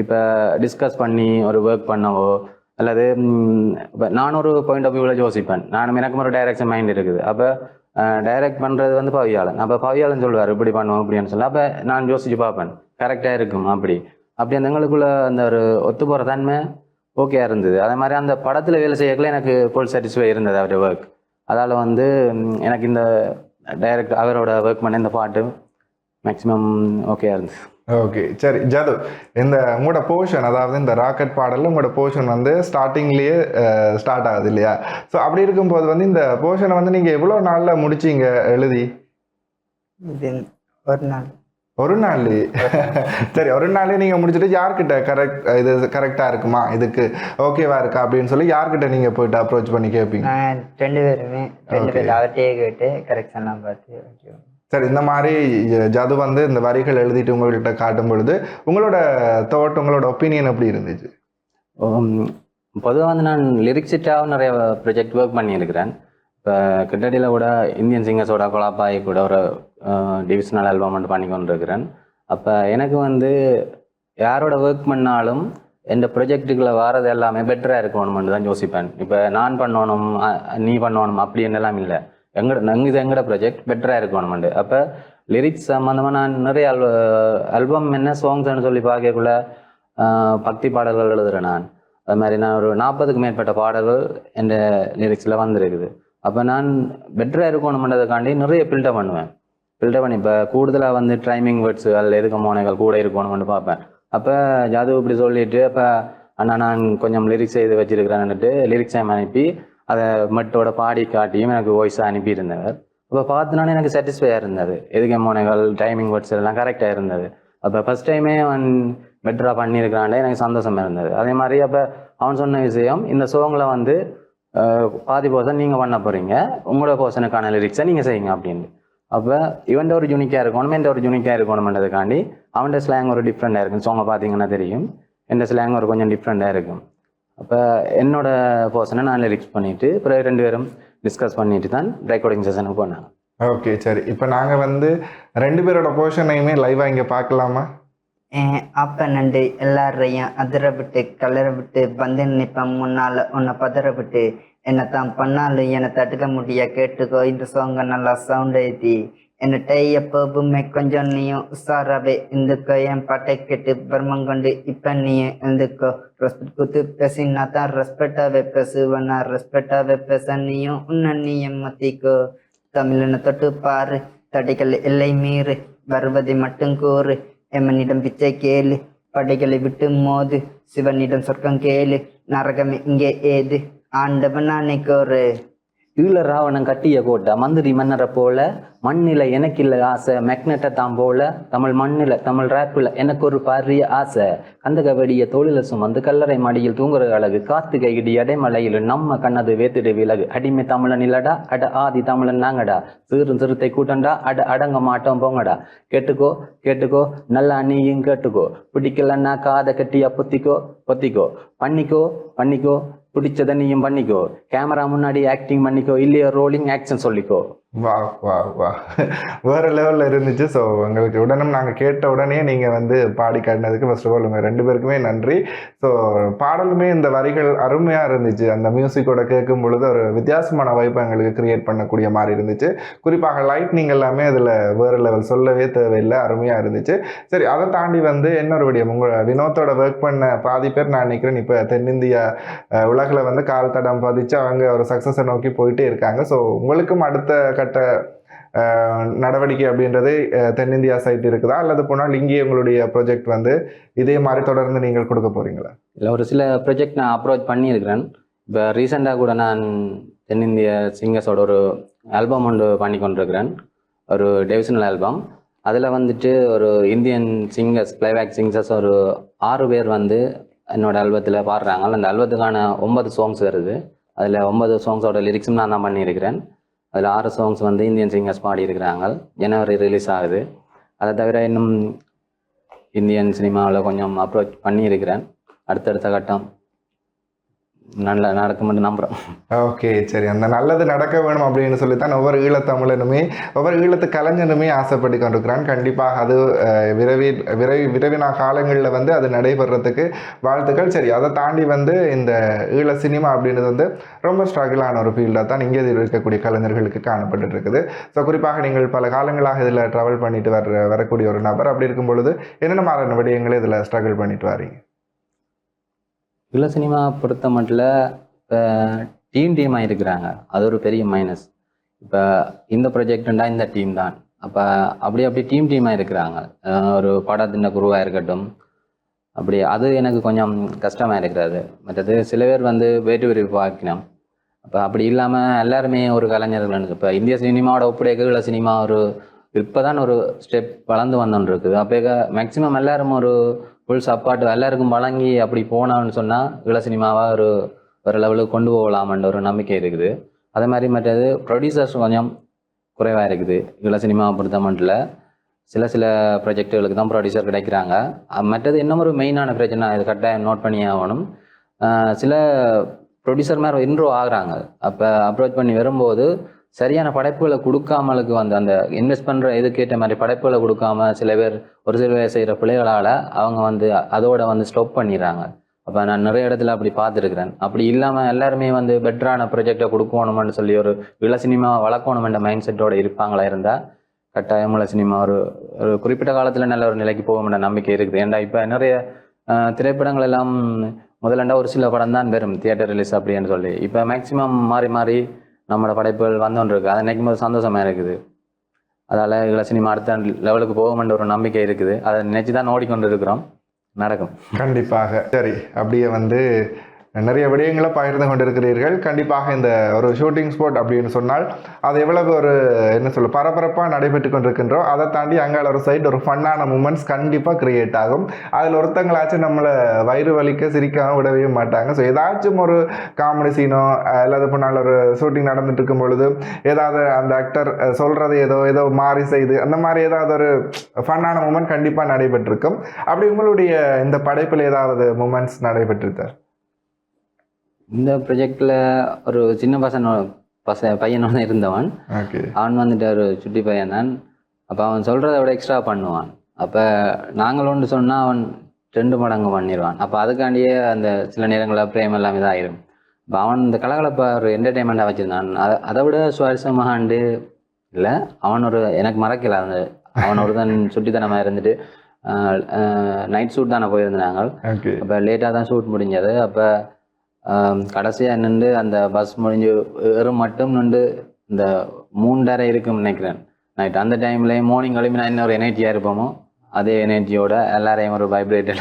Speaker 2: இப்போ டிஸ்கஸ் பண்ணி ஒரு ஒர்க் பண்ணவோ அல்லது இப்போ நான் ஒரு பாயிண்ட் ஆஃப் வியூவில் யோசிப்பேன். நானும் எனக்கும் ஒரு டைரக்ஷன் மைண்ட் இருக்குது. அப்போ டைரக்ட் பண்ணுறது வந்து பவியாளன். அப்போ பவியாளன் சொல்லுவார் இப்படி பண்ணுவோம் அப்படின்னு சொல்லி. அப்போ நான் யோசிச்சு பார்ப்பேன். கரெக்டாக இருக்கும் அப்படி. அப்படி அந்த எங்களுக்குள்ள அந்த ஒரு ஒத்து போகிற தன்மை ஓகே இருந்தது. அதே மாதிரி அந்த படத்தில் வேலை செய்யக்குள்ள எனக்கு ஃபுல் சாட்டிஸ்ஃபை இருந்தது அவருடைய ஒர்க் அதால் வந்து எனக்கு இந்த டைரக்ட் அவரோட ஒர்க் பண்ண இந்த பாட்டு மேக்ஸிமம் ஓகே இருந்துச்சு.
Speaker 1: ஓகே சரி ஜது இந்த உங்களோட போர்ஷன் அதாவது இந்த ராக்கெட் பாடலில் உங்களோட போர்ஷன் வந்து ஸ்டார்டிங்லேயே ஸ்டார்ட் ஆகுது இல்லையா? ஸோ அப்படி இருக்கும்போது வந்து இந்த போர்ஷனை வந்து நீங்கள் எவ்வளோ நாளில் முடிச்சீங்க எழுதி?
Speaker 3: ஒரு நாள்.
Speaker 1: ஒரு நாள்லயே சரி ஒரு நாளே நீங்கள் முடிச்சுட்டு யார்கிட்ட கரெக்ட் இது கரெக்டாக இருக்குமா? இதுக்கு ஓகேவா இருக்கா? அப்படின்னு சொல்லி யார்கிட்ட நீங்கள் போயிட்டு அப்ரோச் பண்ணி கேட்பீங்க
Speaker 3: ரெண்டு பேருமே. ரெண்டு. பேர் அவர்கிட்டயே கேட்டு கரெக்ஷன்லாம் பார்த்து ஓகே
Speaker 1: சரி இந்த மாதிரி ஜ- ஜது வந்து இந்த வரிகள் எழுதிட்டு உங்கள்கிட்ட காட்டும் பொழுது உங்களோட தாட் உங்களோட ஒப்பீனியன் எப்படி இருந்துச்சு?
Speaker 2: பொதுவாக வந்து நான் லிரிக்ஸிட்டாகவும் நிறைய ப்ரொஜெக்ட் ஒர்க் பண்ணியிருக்கிறேன். இப்போ கிட்டடியில் கூட இந்தியன் சிங்கர்ஸோட கொலாப்பாய் கூட ஒரு டிவிஷனல் ஆல்பம் மட்டும் பண்ணி கொண்டிருக்கிறேன். அப்போ எனக்கு வந்து யாரோட ஒர்க் பண்ணாலும் எந்த ப்ரொஜெக்டுக்குள்ளே வர்றது எல்லாமே பெட்டராக இருக்கணும்னு தான் யோசிப்பேன். இப்போ நான் பண்ணணும் நீ பண்ணணும் அப்படின்னு எல்லாம் இல்லை. எங்கட நாங்கள் இது எங்கட ப்ராஜெக்ட் பெட்டராக இருக்கணும்ண்டு அப்போ லிரிக்ஸ் சம்மந்தமாக நான் நிறைய அல் ஆல்பம் என்ன சாங்ஸ்ன்னு சொல்லி பார்க்கக்குள்ள பக்தி பாடல்கள் எழுதுகிறேன் நான். அது மாதிரி நான் ஒரு நாற்பதுக்கு மேற்பட்ட பாடல்கள் என் லிரிக்ஸில் வந்திருக்குது. அப்போ நான் பெட்டராக இருக்கணும்ன்றதுக்காண்டி நிறைய ஃபில்டர் பண்ணுவேன். ஃபில்டர் பண்ணி இப்போ கூடுதலாக வந்து ட்ரைமிங் வேர்ட்ஸுகள் எதுக்கு மோனைகள் கூட இருக்கணும்னு பார்ப்பேன். அப்போ ஜாது இப்படி சொல்லிட்டு அப்போ அண்ணா நான் கொஞ்சம் லிரிக்ஸ் எழுதி வச்சிருக்கிறேன்னுட்டு லிரிக்ஸை அனுப்பி அதை மட்டோட பாடி காட்டியும் எனக்கு வாய்ஸாக அனுப்பியிருந்தவர். அப்போ பார்த்தனால எனக்கு சாட்டிஸ்ஃபையாக இருந்தது. எதுக்கு மோனைகள் டைமிங் வேர்ட்ஸ் எல்லாம் கரெக்டாக இருந்தது. அப்போ ஃபஸ்ட் டைமே அவன் பெட்டராக பண்ணியிருக்கிறான்டே எனக்கு சந்தோஷமாக இருந்தது. அதே மாதிரி அப்போ அவன் சொன்ன விஷயம் இந்த சோங்கில் வந்து பாதி போர்ஷன் நீங்கள் பண்ண போகிறீங்க உங்களோட போர்ஷனுக்கான லிரிக்ஸை நீங்கள் செய்யுங்க அப்படின்னு அப்போ இவன்ட ஒரு யூனிக்காக இருக்கணும் எந்த ஒரு யூனிக்காக இருக்கணும்ன்றதுக்காண்டி அவன்ட ஸ்லாங் ஒரு டிஃப்ரெண்ட்டாக இருக்கும். சோங்க பார்த்தீங்கன்னா தெரியும். எந்த ஸ்லாங் ஒரு கொஞ்சம் டிஃப்ரெண்ட்டாக இருக்கும். அப்போ என்னோட போர்ஷனை நான் லிரிக்ஸ் பண்ணிவிட்டு பிறகு ரெண்டு பேரும் டிஸ்கஸ் பண்ணிட்டு தான் ரெக்கார்டிங் செஷனுக்கு போனாங்க.
Speaker 1: ஓகே சரி. இப்போ நாங்கள் வந்து ரெண்டு பேரோட போர்ஷனையுமே லைவாக இங்கே பார்க்கலாமா
Speaker 3: அப்ப நண்டு எல்லாரையும் அதிர விட்டு கலர விட்டு பந்து நினைப்பேன் முன்னால உன்னை பதற விட்டு என்னத்தான் பண்ணாலும் என்னை தடுக்க முடிய? கேட்டுக்கோ இந்த சோங்க நல்லா சவுண்ட் ஏத்தி. என்னட்ட எப்போவுமே கொஞ்சம் நீயும் உஷாராவே இருந்துக்கோ. என் பாட்டை கேட்டு பர்மம் கொண்டு இப்ப நீயும் இருந்துக்கோ. ரெஸ்பெக்ட் குத்து பேசினா தான் ரெஸ்பெக்டாவே பேசுவேனா. ரெஸ்பெக்டாவே பேச நீயும் உன்னை நீயும் மத்திக்கோ. தமிழனை தொட்டு பாரு தடைகள் எல்லை மீறு. வருவதை மட்டும் கூறு. எமனிடம் பிச்சை கேளு. படைகளை விட்டு மோது. சிவனிடம் சொர்க்கம் கேளு. நரகம் இங்கே ஏது? ஆண்டவன் அன்னைக்கு ஒரு
Speaker 2: ஈழ ராவணன் கட்டிய கோட்டை மந்திரி மன்னரை போல மண்ணில எனக்கில்ல ஆசை மேக்னெட்டை தான் போல தமிழ் மண்ணில தமிழ் ரேப்பில் எனக்கு ஒரு பாரிய ஆசை. கந்தக வெடிய தோளில சுமந்து கல்லறை மடியில் தூங்குற அழகு காத்துகை இடி அடைமலையில் நம்ம கண்ணது வேத்திடு விலகு. அடிமை தமிழன் இல்லடா அட ஆதி தமிழன் நாங்கடா சிறு சிறுத்தை கூட்டண்டா அட அடங்க மாட்டோம் போங்கடா. கேட்டுக்கோ கேட்டுக்கோ நல்லா நீயும் கேட்டுக்கோ. பிடிக்கலன்னா காதை கட்டியா பொத்திக்கோ பொத்திக்கோ. பண்ணிக்கோ பண்ணிக்கோ பிடிச்சதை நீயும் பண்ணிக்கோ. கேமரா முன்னாடி ஆக்டிங் பண்ணிக்கோ. இல்லையோ ரோலிங் ஆக்ஷன் சொல்லிக்கோ.
Speaker 1: வா வா வா. வேறு லெவலில் இருந்துச்சு. ஸோ உங்களுக்கு உடனும் நாங்கள் கேட்ட உடனே நீங்கள் வந்து பாடி காட்டினதுக்கு ஃபர்ஸ்ட் ஆஃப் ஆல் உங்கள் ரெண்டு பேருக்குமே நன்றி. ஸோ பாடலுமே இந்த வரிகள் அருமையாக இருந்துச்சு. அந்த மியூசிக்கோட கேட்கும் பொழுது ஒரு வித்தியாசமான வாய்ப்பை எங்களுக்கு கிரியேட் பண்ணக்கூடிய மாதிரி இருந்துச்சு. குறிப்பாக லைட்னிங் எல்லாமே அதில் வேறு லெவல் சொல்லவே தேவையில்லை. அருமையாக இருந்துச்சு. சரி அதை தாண்டி வந்து இன்னொரு விடியம். உங்கள் வினோத்தோட ஒர்க் பண்ண பாதி பேர் நான் நினைக்கிறேன் இப்போ தென்னிந்தியா உலகில் வந்து கால் தடம் பதிச்சு அவங்க ஒரு சக்ஸஸை நோக்கி போயிட்டே இருக்காங்க. ஸோ உங்களுக்கும் அடுத்த கட்ட நடவடிக்கை அப்படின்றது தென்னிந்தியா சைட் இருக்குதா? அல்லது போனால் இங்கே உங்களுடைய ப்ராஜெக்ட் வந்து இதே மாதிரி தொடர்ந்து நீங்கள் கொடுக்க போறீங்களா?
Speaker 2: இல்லை ஒரு சில ப்ரொஜெக்ட் நான் அப்ரோச் பண்ணியிருக்கிறேன். இப்போ ரீசெண்டாக கூட நான் தென்னிந்திய சிங்கர்ஸோட ஒரு ஆல்பம் ஒன்று பண்ணி கொண்டிருக்கிறேன். ஒரு டிவிஷனல் ஆல்பம் அதில் வந்துட்டு ஒரு இந்தியன் சிங்கர்ஸ் பிளேபேக் சிங்கர்ஸ் ஒரு ஆறு பேர் வந்து என்னோட ஆல்பத்தில் பாடுறாங்க. அந்த ஆல்பத்துக்கான ஒன்பது சாங்ஸ் வருது. அதில் ஒன்பது சாங்ஸோட லிரிக்ஸும் நான் தான் பண்ணியிருக்கிறேன். அதில் ஆறு சாங்ஸ் வந்து இந்தியன் சிங்கர்ஸ் பாடியிருக்கிறாங்க. ஜனவரி ரிலீஸ் ஆகுது. அதை தவிர இன்னும் இந்தியன் சினிமாவில் கொஞ்சம் அப்ரோச் பண்ணியிருக்கிறேன். அடுத்தடுத்த கட்டம். நல்ல நடக்கும்னு நம்புகிறோம்
Speaker 1: ஓகே சரி. அந்த நல்லது நடக்க வேணும் அப்படின்னு சொல்லித்தான் ஒவ்வொரு ஈழத்தமிழனுமே ஒவ்வொரு ஈழத்து கலைஞனுமே ஆசைப்பட்டு கொண்டிருக்கிறான். கண்டிப்பாக அது விரைவி விரைவில் விரை விரைவின காலங்களில் வந்து அது நடைபெறத்துக்கு வாழ்த்துக்கள். சரி அதை தாண்டி வந்து இந்த ஈழ சினிமா அப்படின்றது வந்து ரொம்ப ஸ்ட்ரகிளான ஒரு ஃபீல்டாக தான் இங்கே இருக்கக்கூடிய கலைஞர்களுக்கு காணப்பட்டு இருக்குது ஸோ குறிப்பாக நீங்கள் பல காலங்களாக இதில் ட்ராவல் பண்ணிட்டு வர வரக்கூடிய ஒரு நபர் அப்படி இருக்கும் பொழுது என்னென்ன மாதிரியான விடயங்களை இதில் ஸ்ட்ரகிள் பண்ணிட்டு வரீங்க?
Speaker 2: இல்லை சினிமா பொறுத்த மட்டும் இப்போ டீம் டீமாக இருக்கிறாங்க. அது ஒரு பெரிய மைனஸ் இப்போ இந்த ப்ரொஜெக்டுண்டா இந்த டீம் தான். அப்போ அப்படி அப்படி டீம் டீமாக இருக்கிறாங்க. ஒரு படத்தின் குருவாக இருக்கட்டும். அப்படி அது எனக்கு கொஞ்சம் கஷ்டமாக இருக்கிறது. மற்றது சில பேர் வந்து வேட்டு விரிவு பார்க்கணும். அப்போ அப்படி இல்லாமல் எல்லாருமே ஒரு கலைஞர்கள் இப்போ இந்திய சினிமாவோட ஒப்படைக்க சினிமா ஒரு இப்போ தான் ஒரு ஸ்டெப் வளர்ந்து வந்துன்னு இருக்குது அப்போ மேக்சிமம் எல்லாரும் ஒரு ஃபுல் சப்பார்ட் எல்லாருக்கும் வழங்கி அப்படி போனான்னு சொன்னால் ஈழ சினிமாவாக ஒரு ஒரு லெவலுக்கு கொண்டு போகலாமன்ற ஒரு நம்பிக்கை இருக்குது. அதே மாதிரி மற்றது ப்ரொடியூசர்ஸ் கொஞ்சம் குறைவாக இருக்குது. ஈழ சினிமாவை பொறுத்த மட்டும் சில சில ப்ராஜெக்டுகளுக்கு தான் ப்ரொடியூசர் கிடைக்கிறாங்க. மற்றது இன்னும் ஒரு மெயினான பிரச்சனை இது கட்டாயம் நோட் பண்ணி ஆகணும். சில ப்ரொடியூசர் மாதிரி இன்ட்ரோ ஆகுறாங்க. அப்போ அப்ரோச் பண்ணி வரும்போது சரியான படைப்புகளை கொடுக்காமலுக்கு வந்து அந்த இன்வெஸ்ட் பண்ணுற இதுக்கேற்ற மாதிரி படைப்புகளை கொடுக்காம சில பேர் ஒரு சில பேர் செய்கிற பிள்ளைகளால் அவங்க வந்து அதோட வந்து ஸ்டாப் பண்ணிடுறாங்க. அப்போ நான் நிறைய இடத்துல அப்படி பார்த்துருக்குறேன். அப்படி இல்லாமல் எல்லாருமே வந்து பெட்டரான ப்ரொஜெக்டை கொடுக்கணுமென்னு சொல்லி ஒரு இள சினிமா வளர்க்கணுமென்ற மைண்ட் செட்டோடு இருப்பாங்களா இருந்தால் கட்டாயம் உள்ள சினிமா ஒரு ஒரு குறிப்பிட்ட காலத்தில் நல்ல ஒரு நிலைக்கு போகும்ன்ற நம்பிக்கை இருக்குது. ஏன்டா இப்போ நிறைய திரைப்படங்கள் எல்லாம் முதலண்டா ஒரு சில படம் தான் வரும் தியேட்டர் ரிலீஸ் அப்படின்னு சொல்லி. இப்போ மேக்ஸிமம் மாறி மாறி நம்மளோட படைப்புகள் வந்துருக்கு அதை நினைக்கும் போது சந்தோஷமாக இருக்குது. அதால் இதில் சினிமா அடுத்த லெவலுக்கு போகும்ன்ற ஒரு நம்பிக்கை இருக்குது. அதை நினச்சி தான் ஓடிக்கொண்டு இருக்கிறோம் நடக்கும்.
Speaker 1: கண்டிப்பாக. சரி அப்படியே வந்து நிறைய விடயங்களை பகிர்ந்து கொண்டிருக்கிறீர்கள். கண்டிப்பாக இந்த ஒரு ஷூட்டிங் ஸ்போர்ட் அப்படின்னு சொன்னால் அது எவ்வளவு ஒரு என்ன சொல்ல பரபரப்பாக நடைபெற்று கொண்டிருக்கின்றோம் அதை தாண்டி அங்கால ஒரு சைடு ஒரு ஃபன்னான மூமெண்ட்ஸ் கண்டிப்பாக கிரியேட் ஆகும். அதில் ஒருத்தங்களாச்சும் நம்மளை வயிறு வலிக்க சிரிக்காமல் விடவே மாட்டாங்க. ஸோ ஏதாச்சும் ஒரு காமெடி சீனோ அல்லது பின்னால் ஒரு ஷூட்டிங் நடந்துட்டு இருக்கும் பொழுது ஏதாவது அந்த ஆக்டர் சொல்கிறது ஏதோ ஏதோ மாறி செய்து அந்த மாதிரி ஏதாவது ஒரு ஃபன்னான மூமெண்ட் கண்டிப்பாக நடைபெற்றிருக்கும். அப்படி உங்களுடைய இந்த படைப்பில் ஏதாவது மூமெண்ட்ஸ் நடைபெற்றிருக்கார்
Speaker 2: இந்த ப்ரொஜெக்டில் ஒரு சின்ன பசன் பச பையனோட இருந்தவன். அவன் வந்துட்டு ஒரு சுட்டி பையன் தான். அப்போ அவன் சொல்கிறத விட எக்ஸ்ட்ரா பண்ணுவான். அப்போ நாங்கள் ஒன்று சொன்னால் அவன் ரெண்டு மடங்கு பண்ணிடுவான் அப்போ அதுக்காண்டியே அந்த சில நேரங்களில் பிரேம் எல்லாம் இதாயிரும். இப்போ அவன் இந்த கலகலப்பை ஒரு என்டர்டெயின்மெண்ட்டாக வச்சுருந்தான். அதை அதை விட சுவாரஸ்யமாகாண்டு இல்லை அவன் ஒரு எனக்கு மறக்கல அந்த அவன் ஒரு தான் சுட்டித்தனமாக இருந்துட்டு நைட் ஷூட் தானே போயிருந்தாங்க. அப்போ லேட்டாக தான் ஷூட் முடிஞ்சது. அப்போ கடைசியாக நின்று அந்த பஸ் முடிஞ்சு வெறும் மட்டும் நின்று இந்த மூன்றரை இருக்கும்னு நினைக்கிறேன். நைட் அந்த டைம்லேயும் மார்னிங் கிளம்பி நான் இன்னொரு எனர்ஜியாக இருப்போமோ அதே எனர்ஜியோட எல்லாரையும் ஒரு வைப்ரேட்டட்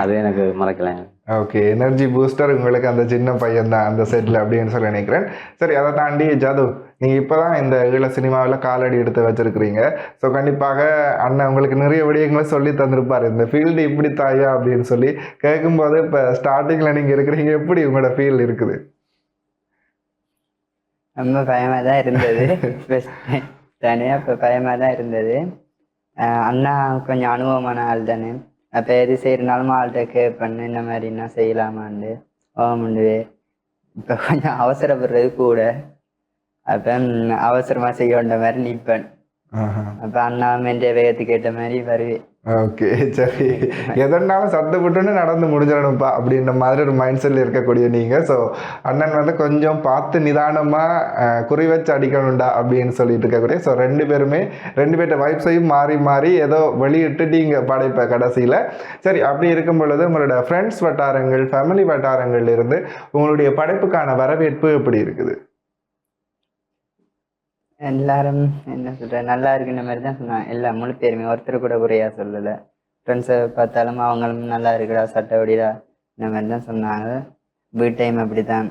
Speaker 2: அது எனக்கு மறக்கலைங்க.
Speaker 1: ஓகே எனர்ஜி பூஸ்டர் உங்களுக்கு அந்த சின்ன பையன் தான் அந்த செட்டில் அப்படின்னு சொல்லி நினைக்கிறேன். சரி அதை தாண்டி ஜாது நீங்கள் இப்போ தான் இந்த ஈழ சினிமாவில் காலடி எடுத்து வச்சிருக்கிறீங்க. ஸோ கண்டிப்பாக அண்ணன் உங்களுக்கு நிறைய விடயங்களை சொல்லி தந்திருப்பார். இந்த ஃபீல்டு இப்படி தாயா அப்படின்னு சொல்லி கேட்கும்போது இப்போ ஸ்டார்டிங்கில் நீங்கள் இருக்கிறீங்க எப்படி உங்களோட ஃபீல் இருக்குது?
Speaker 3: ரொம்ப பயமாக தான் இருந்தது. தனியாக இப்போ பயமாக தான் இருந்தது. அண்ணா கொஞ்சம் அனுபவமான ஆள் தானே. அப்போ எது செய்யறனாலும் ஆள்கிட்ட கேட்பண்ணு இந்த மாதிரி என்ன செய்யலாமான்னு ஓமுண்டுவே இப்போ கொஞ்சம் அவசரப்படுறது கூட. அப்போ அவசரமாக செய்ய வேண்ட மாதிரி நிற்பேன் அப்போ அண்ணா மென்ற வேகத்துக்கு ஏற்ற மாதிரி வருவேன்
Speaker 1: ஓகே சரி. எதனாலும் சட்டுப்பட்டுன்னு நடந்து முடிஞ்சிடணும்ப்பா அப்படின்ற மாதிரி ஒரு மைண்ட் செட்டில் இருக்கக்கூடிய நீங்கள் ஸோ அண்ணன் வந்து கொஞ்சம் பார்த்து நிதானமாக குறி வச்சு அடிக்கணும்டா அப்படின்னு சொல்லிட்டு இருக்கக்கூடிய. ஸோ ரெண்டு பேருமே ரெண்டு பேர்ட்ட வைப்ஸையும் மாறி மாறி ஏதோ வெளியிட்டுட்டீங்க படைப்பை கடைசியில். சரி அப்படி இருக்கும் பொழுது உங்களோட ஃப்ரெண்ட்ஸ் வட்டாரங்கள் ஃபேமிலி வட்டாரங்கள்ல இருந்து உங்களுடைய படைப்புக்கான வரவேற்பு எப்படி இருக்குது?
Speaker 3: எல்லாரும் என்ன சொல்ற நல்லா இருக்குன்ற மாதிரி தான் சொன்னாங்க. எல்லா முழு பேருமே ஒருத்தர் கூட குறையா சொல்லலை. ஃப்ரெண்ட்ஸை பார்த்தாலும் அவங்களும் நல்லா இருக்குடா சட்டப்படிடா இந்த மாதிரி தான் சொன்னாங்க. வீட் டைம் அப்படி தான்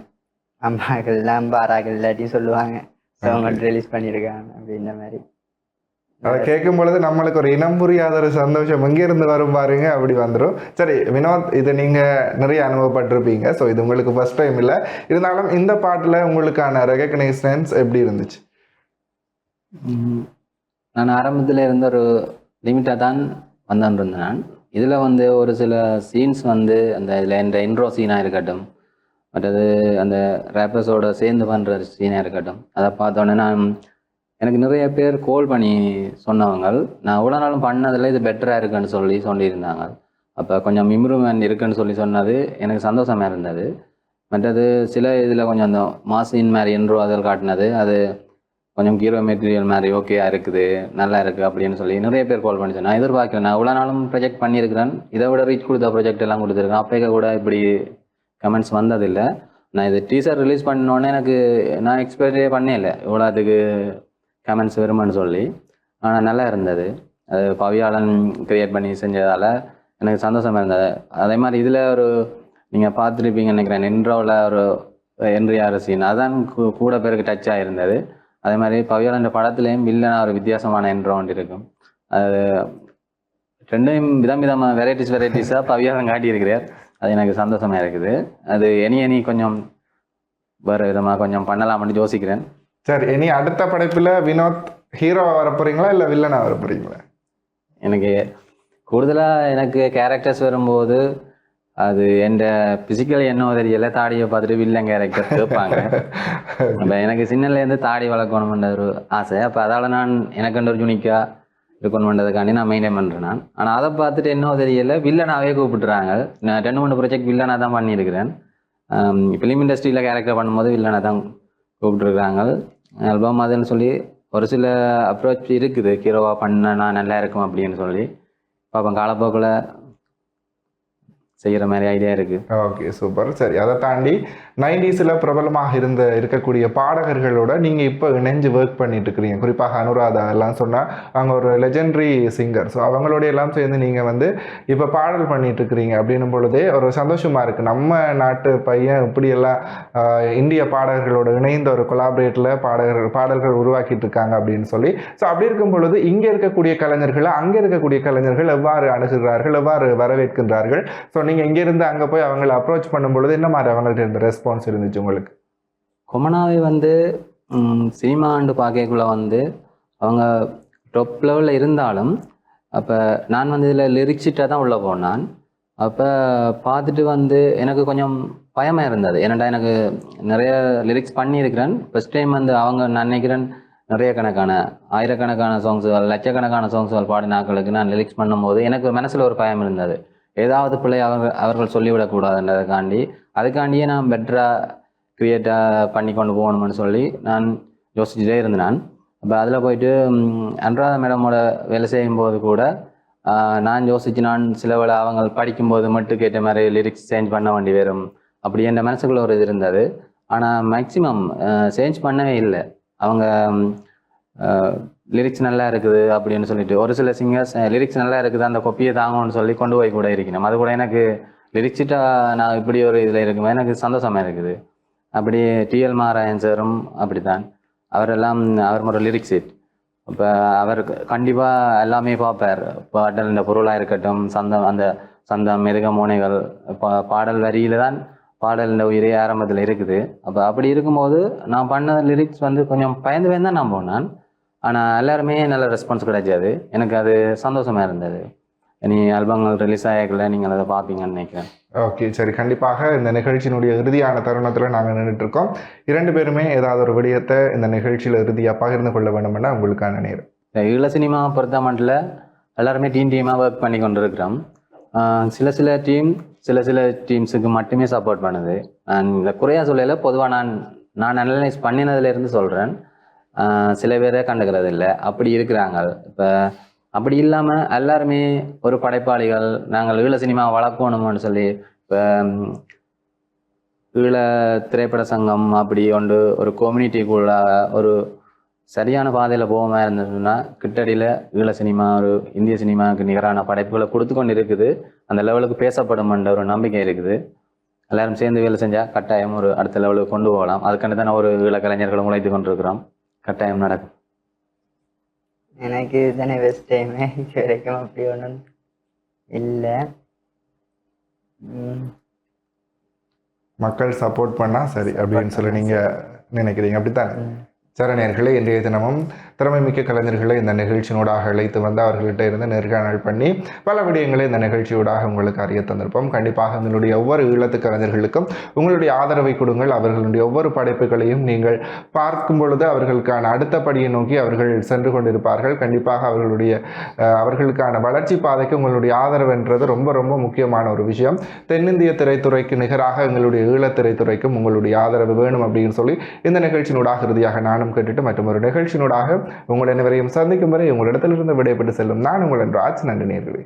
Speaker 3: அம்மாக்கள் எல்லாம் பாராக்கள் இல்லாட்டியும் சொல்லுவாங்க. ஸோ அவங்க ரிலீஸ் பண்ணியிருக்காங்க அப்படின்ற மாதிரி.
Speaker 1: அதை கேட்கும் பொழுது நம்மளுக்கு ஒரு இனம் புரியாத ஒரு சந்தோஷம் இருந்து வரும் பாருங்க அப்படி வந்துடும் சரி வினோத் இது நீங்கள் நிறைய அனுபவப்பட்டிருப்பீங்க. ஸோ இது உங்களுக்கு ஃபர்ஸ்ட் டைம் இல்லை. இருந்தாலும் இந்த பாட்டில் உங்களுக்கான ரெகக்னைசன்ஸ் எப்படி இருந்துச்சு?
Speaker 2: நான் ஆரம்பத்தில் இருந்த ஒரு லிமிட்டாக தான் வந்தான் இருந்தேன் நான் இதில் வந்து ஒரு சில சீன்ஸ் வந்து அந்த இதில் இந்த இன்ட்ரோ சீனாக இருக்கட்டும் மற்றது அந்த ரேப்பர்ஸோட சேர்ந்து பண்ணுற சீனாக இருக்கட்டும் அதை பார்த்தோன்னே நான் எனக்கு நிறைய பேர் கோல் பண்ணி சொன்னவங்க நான் இவ்வளோ நாளும் பண்ணதில் இது பெட்டராக இருக்குன்னு சொல்லி சொல்லியிருந்தாங்க. அப்போ கொஞ்சம் இம்ப்ரூவ்மெண்ட் இருக்குன்னு சொல்லி சொன்னது எனக்கு சந்தோஷமாக இருந்தது. மற்றது சில இதில் கொஞ்சம் அந்த மாசின் மாதிரி இன்ட்ரோ அதில் காட்டினது அது கொஞ்சம் ஹீரோ மெட்டீரியல் மாதிரி ஓகேயா இருக்குது நல்லா இருக்குது அப்படின்னு சொல்லி நிறைய பேர் கால் பண்ணி நான் எதிர்பார்க்கிறேன் நான் இவ்வளோ நாளும் ப்ரொஜெக்ட் பண்ணியிருக்கிறேன். இதை விட ரீச் கொடுத்த ப்ரொஜெக்ட் எல்லாம் கொடுத்துருக்கேன். அப்போ கூட இப்படி கமெண்ட்ஸ் வந்ததில்லை. நான் இது டீசர் ரிலீஸ் பண்ணோன்னே எனக்கு நான் எக்ஸ்பெக்டே பண்ணே இல்லை இவ்வளோ அதுக்கு கமெண்ட்ஸ் வருமானு சொல்லி. ஆனால் நல்லா இருந்தது. அது பவியாளன் கிரியேட் பண்ணி செஞ்சதால் எனக்கு சந்தோஷமாக இருந்தது. அதே மாதிரி இதில் ஒரு நீங்கள் பார்த்துருப்பீங்கன்னு நினைக்கிறேன். இன்ட்ரோவில் ஒரு என்ட்ரியார் சீன் அதான் கூ- கூட பேருக்கு டச் ஆகிருந்தது அதே மாதிரி பவியாளன் படத்துலேயும் வில்லனா ஒரு வித்தியாசமான என்ட்ரோ ஒன்று இருக்கும். அது ரெண்டையும் விதம் விதமாக வெரைட்டிஸ் வெரைட்டிஸாக பவியாளன் காட்டியிருக்கிறார். அது எனக்கு சந்தோஷமா இருக்குது. அது இனி இனி கொஞ்சம் வேறு விதமாக கொஞ்சம் பண்ணலாம்னு யோசிக்கிறேன்.
Speaker 1: சரி இனி அடுத்த படைப்பில் வினோத் ஹீரோவா வர போறீங்களா இல்லை வில்லனா வர போறீங்களா?
Speaker 2: எனக்கு கூடுதலாக எனக்கு கேரக்டர்ஸ் வரும்போது அது எந்த பிசிக்கல் என்ன தெரியல தாடியை பார்த்துட்டு வில்லன் கேரக்டர் கேட்பாங்க. அப்போ எனக்கு சின்னலேருந்து தாடி வளர்க்கணும்ன்ற ஒரு ஆசை. அப்போ அதால் நான் எனக்கு ஒரு யூனிக்காக இருக்கணுன்றதுக்காண்டி நான் மெயின்டைன் பண்ணுறேன் நான். ஆனால் அதை பார்த்துட்டு என்ன தெரியல வில்லனாவே கூப்பிட்டுறாங்க. நான் ரெண்டு மூணு ப்ராஜெக்ட் வில்லனாக தான் பண்ணியிருக்கிறேன். ஃபிலிம் இண்டஸ்ட்ரியில் கேரக்டர் பண்ணும்போது வில்லனாக தான் கூப்பிட்டுருக்காங்க. ஆல்பம் அதுன்னு சொல்லி ஒரு சில அப்ரோச் இருக்குது. ஹீரோவாக பண்ணனா நல்லா இருக்கும் அப்படின்னு சொல்லி. பார்ப்போம் காலப்போக்கில் செய்கிற மாதிரி ஐடியா இருக்குது
Speaker 1: ஓகே சூப்பர் சரி அதை தாண்டி நைன்டிஸில் பிரபலமாக இருந்த இருக்கக்கூடிய பாடகர்களோட நீங்கள் இப்போ இணைஞ்சு ஒர்க் பண்ணிட்டு இருக்கிறீங்க குறிப்பாக அனுராதா எல்லாம் சொன்னால் அவங்க ஒரு லெஜெண்டரி சிங்கர் ஸோ அவங்களோட எல்லாம் சேர்ந்து நீங்கள் வந்து இப்போ பாடல் பண்ணிட்டு இருக்கிறீங்க அப்படின்னும் பொழுதே ஒரு சந்தோஷமாக இருக்குது நம்ம நாட்டு பையன் இப்படியெல்லாம் இந்திய பாடகர்களோட இணைந்த ஒரு கொலாபரேட்டில் பாடகர்கள் பாடல்கள் உருவாக்கிட்டு இருக்காங்க அப்படின்னு சொல்லி ஸோ அப்படி இருக்கும் பொழுது இங்கே இருக்கக்கூடிய கலைஞர்களை அங்கே இருக்கக்கூடிய கலைஞர்கள் எவ்வாறு அணுகுகிறார்கள் எவ்வாறு வரவேற்கின்றார்கள்? ஸோ நீங்கள் இங்கேருந்து அங்கே போய் அவங்களை அப்ரோச் பண்ணும் பொழுது என்ன மாதிரி அவங்கள்ட்ட இருந்த ரெஸ்பான்ஸ் இருந்துச்சு உங்களுக்கு?
Speaker 2: கொமனாவை வந்து சினிமா ஆண்டு பார்க்கக்குள்ள வந்து அவங்க டாப் லெவலில் இருந்தாலும் அப்போ நான் வந்து இதில் லிரிக்ஸிட்டாக தான் உள்ளே போனான் அப்போ பார்த்துட்டு வந்து எனக்கு கொஞ்சம் பயமாக இருந்தது. ஏன்னாடா எனக்கு நிறைய லிரிக்ஸ் பண்ணியிருக்கிறேன். ஃபஸ்ட் டைம் வந்து அவங்க நான் நினைக்கிறேன் நிறைய கணக்கான ஆயிரக்கணக்கான சாங்ஸுகள் லட்சக்கணக்கான சாங்ஸுகள் பாடின ஆட்களுக்கு நான் லிரிக்ஸ் பண்ணும்போது எனக்கு மனசில் ஒரு பயம் இருந்தது. ஏதாவது பிள்ளை அவர்கள் அவர்கள் சொல்லிவிடக்கூடாதுன்றதுக்காண்டி அதுக்காண்டியே நான் பெட்டராக க்ரியேட்டாக பண்ணி கொண்டு போகணும்னு சொல்லி நான் யோசிச்சுட்டே இருந்தேன். நான் அப்போ அதில் போயிட்டு அன்றாத மேடமோட வேலை செய்யும்போது கூட நான் யோசிச்சு நான் சில வேளை அவங்க படிக்கும்போது மட்டும் கேட்ட மாதிரி லிரிக்ஸ் சேஞ்ச் பண்ண வேண்டி வரும். அப்படி என் மனசுக்குள்ள ஒரு இது இருந்தது. ஆனால் மேக்ஸிமம் சேஞ்ச் பண்ணவே இல்லை. அவங்க லிரிக்ஸ் நல்லா இருக்குது அப்படின்னு சொல்லிட்டு. ஒரு சில சிங்கர்ஸ் லிரிக்ஸ் நல்லா இருக்குது அந்த கொப்பியை தாங்கன்னு சொல்லி கொண்டு போய் கூட இருக்கணும். அது கூட எனக்கு லிரிக்ஸிட்டா நான் இப்படி ஒரு இதில் இருக்கும்போது எனக்கு சந்தோஷமா இருக்குது. அப்படி டிஎல் மாராயன் சாரும் அப்படித்தான். அவரெல்லாம் அவர் ஒரு லிரிக்ஸ் இட் இப்போ அவர் கண்டிப்பாக எல்லாமே பார்ப்பார். பாடல் இந்த பொருளாக இருக்கட்டும் சந்தம் அந்த சந்தம் மிருக மோனைகள் பா பாடல் வரியில தான் பாடல் இந்த உயிரே ஆரம்பத்தில் இருக்குது. அப்போ அப்படி இருக்கும்போது நான் பண்ண லிரிக்ஸ் வந்து கொஞ்சம் பயந்து பயந்து நான் போனேன். ஆனால் எல்லாருமே நல்ல ரெஸ்பான்ஸ் கிடைச்சது எனக்கு அது சந்தோஷமா இருந்தது. இனி ஆல்பங்கள் ரிலீஸ் ஆகல நீங்கள் அதை பார்ப்பீங்கன்னு நினைக்கிறேன்.
Speaker 1: ஓகே சரி. கண்டிப்பாக இந்த நிகழ்ச்சியினுடைய இறுதியான தருணத்தில் நாங்கள் நின்றுட்டு இருக்கோம். இரண்டு பேருமே ஏதாவது ஒரு விடயத்தை இந்த நிகழ்ச்சியில் இறுதியாக பகிர்ந்து கொள்ள வேண்டுமென்னா உங்களுக்கான நேரம்.
Speaker 2: ஈழ சினிமா பொறுத்த மட்டும் எல்லாருமே டீம் டீமாக ஒர்க் பண்ணி கொண்டு இருக்கிறோம் ஆஹ் சில சில டீம் சில சில டீம்ஸுக்கு மட்டுமே சப்போர்ட் பண்ணுது. நான் இந்த குறையா சொல்லல பொதுவாக நான் நான் அனலைஸ் பண்ணினதுலேருந்து சொல்கிறேன் சில பேரை கண்டுக்கிறது இல்லை அப்படி இருக்கிறாங்க. இப்போ அப்படி இல்லாமல் எல்லாருமே ஒரு படைப்பாளிகள் நாங்கள் ஈழ சினிமா வளர்க்கணும்னு சொல்லி இப்போ ஈழ திரைப்பட சங்கம் அப்படி ஒன்று ஒரு கம்யூனிட்டிக்குள்ள ஒரு சரியான பாதையில் போகாம இருந்ததுன்னா கிட்டடியில் ஈழ சினிமா ஒரு இந்திய சினிமாவுக்கு நிகரான படைப்புகளை கொடுத்து கொண்டு இருக்குது அந்த லெவலுக்கு பேசப்படும்ன்ற ஒரு நம்பிக்கை இருக்குது. எல்லாரும் சேர்ந்து வேலை செஞ்சால் கட்டாயம் ஒரு அடுத்த லெவலுக்கு கொண்டு போகலாம். அதுக்காண்டி தான் ஒரு ஈழ கலைஞர்களும் உழைத்து கொண்டிருக்கிறோம். கட்டாயம் நடக்கும்.
Speaker 3: எனக்கு இதுதானே பெஸ்ட் டைமு இது வரைக்கும் அப்படி ஒன்றும் இல்லை.
Speaker 1: மக்கள் சப்போர்ட் பண்ணா சரி அப்படின்னு சொல்லி நீங்க நினைக்கிறீங்க. அப்படித்தானே. சரணியர்களை இன்றைய தினமும் திறமைமிக்க கலைஞர்களை இந்த நிகழ்ச்சியினூடாக அழைத்து வந்து அவர்கள்ட்ட இருந்து நேர்காணல் பண்ணி பல விடயங்களை இந்த நிகழ்ச்சியூடாக உங்களுக்கு அறிய தந்திருப்போம். கண்டிப்பாக எங்களுடைய ஒவ்வொரு ஈழத்து கலைஞர்களுக்கும் உங்களுடைய ஆதரவை கொடுங்கள். அவர்களுடைய ஒவ்வொரு படைப்புகளையும் நீங்கள் பார்க்கும் பொழுது அவர்களுக்கான அடுத்த படியை நோக்கி அவர்கள் சென்று கொண்டிருப்பார்கள். கண்டிப்பாக அவர்களுடைய அவர்களுக்கான வளர்ச்சி பாதைக்கு உங்களுடைய ஆதரவுன்றது ரொம்ப ரொம்ப முக்கியமான ஒரு விஷயம். தென்னிந்திய திரைத்துறைக்கு நிகராக எங்களுடைய ஈழத் திரைத்துறைக்கும் உங்களுடைய ஆதரவு வேணும் அப்படின்னு சொல்லி இந்த நிகழ்ச்சியினூடாக இறுதியாக நானும் கேட்டுட்டு மற்றும் ஒரு நிகழ்ச்சியினூடாக உங்கள் அனைவரையும் சந்திக்கும் வரை உங்களிடத்திலிருந்து விடைபெற்று செல்லும் நான் உங்கள் ராஜ் நன்றி நேர்களே